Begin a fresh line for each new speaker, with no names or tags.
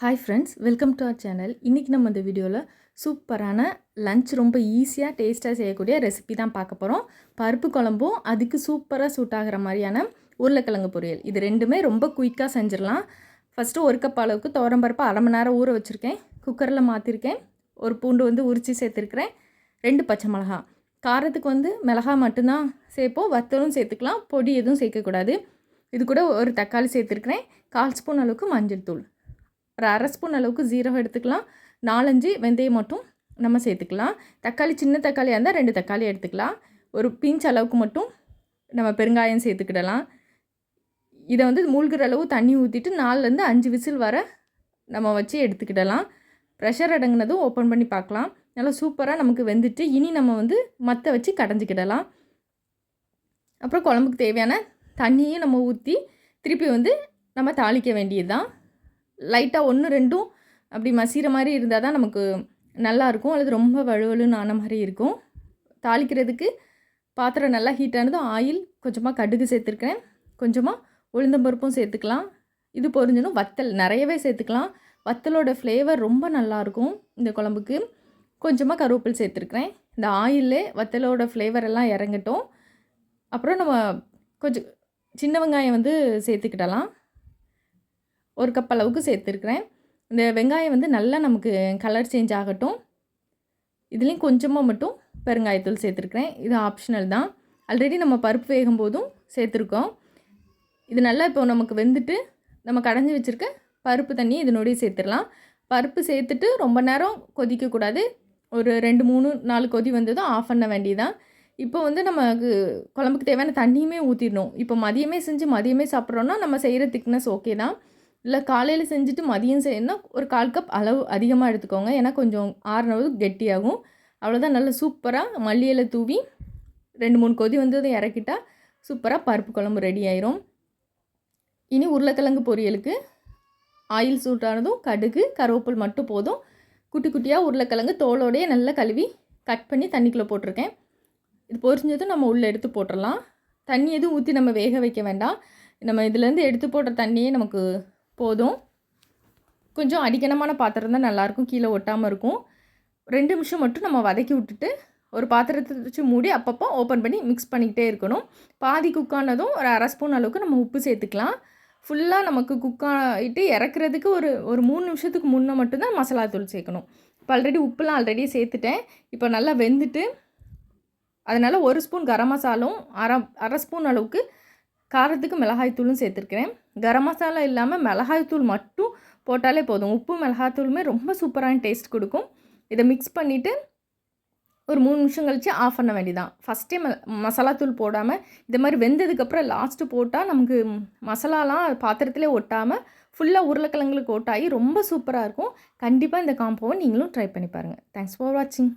Hi friends welcome to our channel இன்றைக்கி நம்ம இந்த வீடியோவில் சூப்பரான லஞ்ச் ரொம்ப ஈஸியாக டேஸ்ட்டாக செய்யக்கூடிய ரெசிபி தான் பார்க்க போகிறோம் பருப்பு குழம்பும் அதுக்கு சூப்பராக சூட் ஆகிற மாதிரியான உருளைக்கிழங்கு பொரியல். இது ரெண்டுமே ரொம்ப குயிக்காக செஞ்சிடலாம். ஃபஸ்ட்டு ஒரு கப் அளவுக்கு துவரம்பருப்பு அரை மணி நேரம் ஊற வச்சுருக்கேன். குக்கரில் மாற்றிருக்கேன் ஒரு பூண்டு வந்து உரித்து சேர்த்துருக்கிறேன். ரெண்டு பச்சை மிளகா. காரத்துக்கு வந்து மிளகா மட்டும்தான் சேர்ப்போம். வத்தலும் சேர்த்துக்கலாம். பொடி எதுவும் சேர்க்கக்கூடாது இது கூட ஒரு தக்காளி சேர்த்துருக்கிறேன். கால் ஸ்பூன் அளவுக்கு மஞ்சள் தூள். ஒரு அரை ஸ்பூன் அளவுக்கு ஜீரகம் எடுத்துக்கலாம். நாலஞ்சு வெந்தயம் மட்டும் நம்ம சேர்த்துக்கலாம். தக்காளி சின்ன தக்காளியாக இருந்தால் ரெண்டு தக்காளி எடுத்துக்கலாம். ஒரு பிஞ்ச் அளவுக்கு மட்டும் நம்ம பெருங்காயம் சேர்த்துக்கிடலாம். இதை வந்து மூழ்கிற அளவு தண்ணி ஊற்றிட்டு நாலுலேருந்து அஞ்சு விசில் வர நம்ம வச்சு எடுத்துக்கிடலாம். ப்ரெஷர் அடங்கினதும் ஓப்பன் பண்ணி பார்க்கலாம். நல்லா சூப்பராக நமக்கு வெந்துட்டு இனி நம்ம வந்து மற்ற வச்சு கடைஞ்சிக்கிடலாம். அப்புறம் குழம்புக்கு தேவையான தண்ணியும் நம்ம ஊற்றி திருப்பி வந்து நம்ம தாளிக்க வேண்டியது தான் லைட்டாக ஒன்று ரெண்டும் அப்படி மசிகிற மாதிரி இருந்தால் தான் நமக்கு நல்லாயிருக்கும் அல்லது ரொம்ப வலுவலுன்னு ஆன மாதிரி இருக்கும். தாளிக்கிறதுக்கு பாத்திரம் நல்லா ஹீட் ஆனதும் ஆயில் கொஞ்சமாக கடுகு சேர்த்துருக்கேன் கொஞ்சமாக உளுந்தம்பருப்பும் சேர்த்துக்கலாம். இது பொரிஞ்சணும் வத்தல் நிறையவே சேர்த்துக்கலாம். வத்தலோட ஃப்ளேவர் ரொம்ப நல்லாயிருக்கும் இந்த குழம்புக்கு. கொஞ்சமாக கருவேப்பில் சேர்த்துருக்குறேன். இந்த ஆயிலே வத்தலோட ஃப்ளேவர் எல்லாம் இறங்கட்டும். அப்புறம் நம்ம கொஞ்சம் சின்ன வெங்காயம் வந்து சேர்த்துக்கிடலாம். ஒரு கப் அளவுக்கு சேர்த்துருக்குறேன். இந்த வெங்காயம் வந்து நல்லா நமக்கு கலர் சேஞ்ச் ஆகட்டும். இதுலேயும் கொஞ்சமாக மட்டும் பெருங்காயத்தூள் சேர்த்துருக்குறேன். இது ஆப்ஷனல் தான். ஆல்ரெடி நம்ம பருப்பு வேகும் போதும் சேர்த்துருக்கோம். இது நல்லா இப்போ நமக்கு வெந்துட்டு நம்ம கடைஞ்சி வச்சுருக்க பருப்பு தண்ணி இதனுடைய சேர்த்துடலாம். பருப்பு சேர்த்துட்டு ரொம்ப நேரம் கொதிக்கக்கூடாது. ஒரு ரெண்டு மூணு நாலு கொதி வந்ததும் ஆஃப் பண்ண வேண்டியதான் இப்போ வந்து நமக்கு குழம்புக்கு தேவையான தண்ணியுமே ஊற்றிடணும் இப்போ மதியமே செஞ்சு மதியமே சாப்பிட்றோன்னா நம்ம செய்கிற திக்னஸ் ஓகே தான். இல்லை காலையில் செஞ்சுட்டு மதியம் செய்யணும்னா ஒரு கால் கப் அளவு அதிகமாக எடுத்துக்கோங்க. ஏன்னா கொஞ்சம் ஆறுனது கெட்டியாகும். அவ்வளோதான் நல்லா சூப்பராக மல்லியில் தூவி ரெண்டு மூணு கொதி வந்ததை இறக்கிட்டால் சூப்பராக பருப்பு குழம்பு ரெடி ஆயிரும். இனி உருளைக்கிழங்கு பொரியலுக்கு ஆயில் சூட்டானதும் கடுகு கருவேப்பில் மட்டும் போதும். குட்டி குட்டியாக உருளைக்கிழங்கு தோலோடையே நல்லா கழுவி கட் பண்ணி தண்ணிக்குள்ளே போட்டிருக்கேன். இது பொரிஞ்சதும் நம்ம உள்ளே எடுத்து போட்டுடலாம் தண்ணி எதுவும் ஊற்றி நம்ம வேக வைக்க வேண்டாம். நம்ம இதுலேருந்து எடுத்து போடுற தண்ணியே நமக்கு போதும். கொஞ்சம் அடிக்கணமான பாத்திரம் தான் நல்லாயிருக்கும் கீழே ஒட்டாமல் இருக்கும். ரெண்டு நிமிஷம் மட்டும் நம்ம வதக்கி விட்டுட்டு ஒரு பாத்திரத்தை வச்சு மூடி அப்பப்போ ஓப்பன் பண்ணி மிக்ஸ் பண்ணிக்கிட்டே இருக்கணும். பாதி குக்கானதும் ஒரு அரை ஸ்பூன் அளவுக்கு நம்ம உப்பு சேர்த்துக்கலாம். ஃபுல்லாக நமக்கு குக்காயிட்டு இறக்குறதுக்கு ஒரு ஒரு மூணு நிமிஷத்துக்கு முன்னே மட்டும்தான் மசாலா தூள் சேர்க்கணும். இப்போ ஆல்ரெடி உப்புலாம் ஆல்ரெடி சேர்த்துட்டேன். இப்போ நல்லா வெந்துட்டு அதனால் ஒரு ஸ்பூன் கரம் மசாலும் அரை அரை ஸ்பூன் அளவுக்கு காரத்துக்கு மிளகாய் தூளும் சேர்த்துருக்கிறேன். கரம் மசாலா இல்லாமல் மிளகாய் தூள் மட்டும் போட்டாலே போதும். உப்பு மிளகாய் தூளுமே ரொம்ப சூப்பரான டேஸ்ட் கொடுக்கும். இதை மிக்ஸ் பண்ணிவிட்டு ஒரு மூணு நிமிஷம் கழித்து ஆஃப் பண்ண வேண்டியதான் ஃபஸ்ட்டே ம மசாலா தூள் போடாமல் இந்த மாதிரி வெந்ததுக்கப்புறம் லாஸ்ட்டு போட்டால் நமக்கு மசாலாலாம் பாத்திரத்திலே ஒட்டாமல் ஃபுல்லாக உருளைக்கிழங்குகளுக்கு ஒட்டாகி ரொம்ப சூப்பராக இருக்கும். கண்டிப்பாக இந்த காம்போவை நீங்களும் ட்ரை பண்ணி பாருங்கள் தேங்க்ஸ் ஃபார் வாட்சிங்